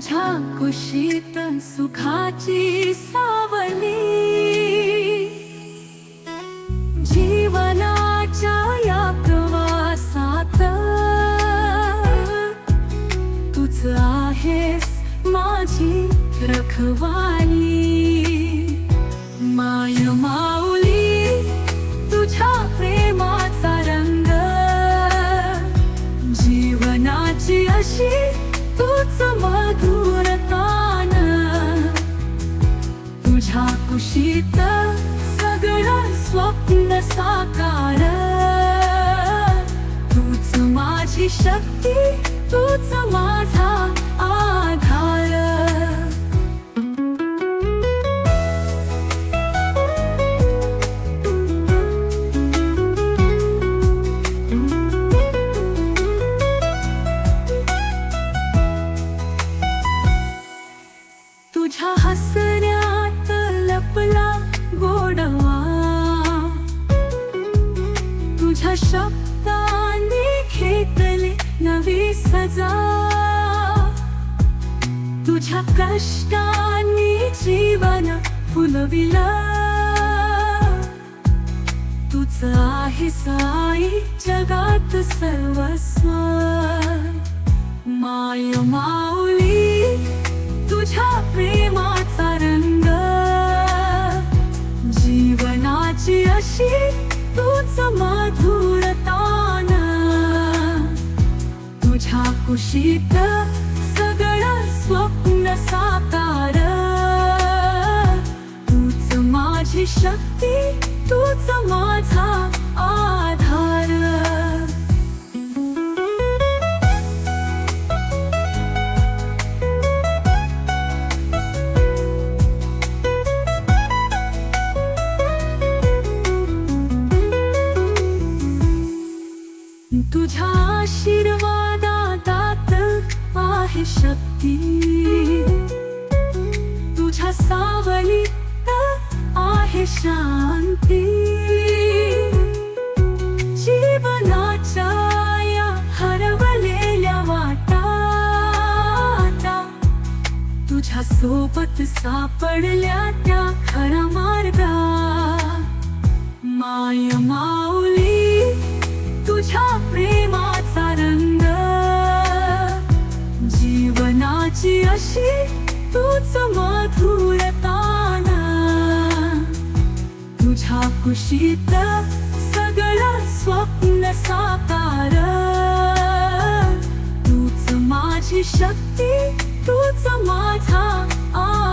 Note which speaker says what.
Speaker 1: कुशीत सुखाची सावली. जीवनाच्या या प्रवासात तुझ आहेस माझी रखवा साकार. तूच माझी शक्ती तूच माझा शब्दांनी घेतले नवी सजा। तुझ्या कष्टांनी जीवन फुलविलं तुझ आहे साई जगात सर्वस्व। माय माऊली तुझ्या प्रेमाचा रंग। जीवनाची अशी तूच मधुरतान तुझ्या कुशीत सगळं स्वप्न साकार. तूच माझी शक्ती शक्ती. तुझ्या सावलीत आहे शांती. जीवनाच्या या हरवलेल्या वाटा तुझ्या सोबत सापडल्या त्या अशी तूच मधुरतान तुझ्या खुशीत सगळं स्वप्न साकार. तूच माझी शक्ती तूच माझा आ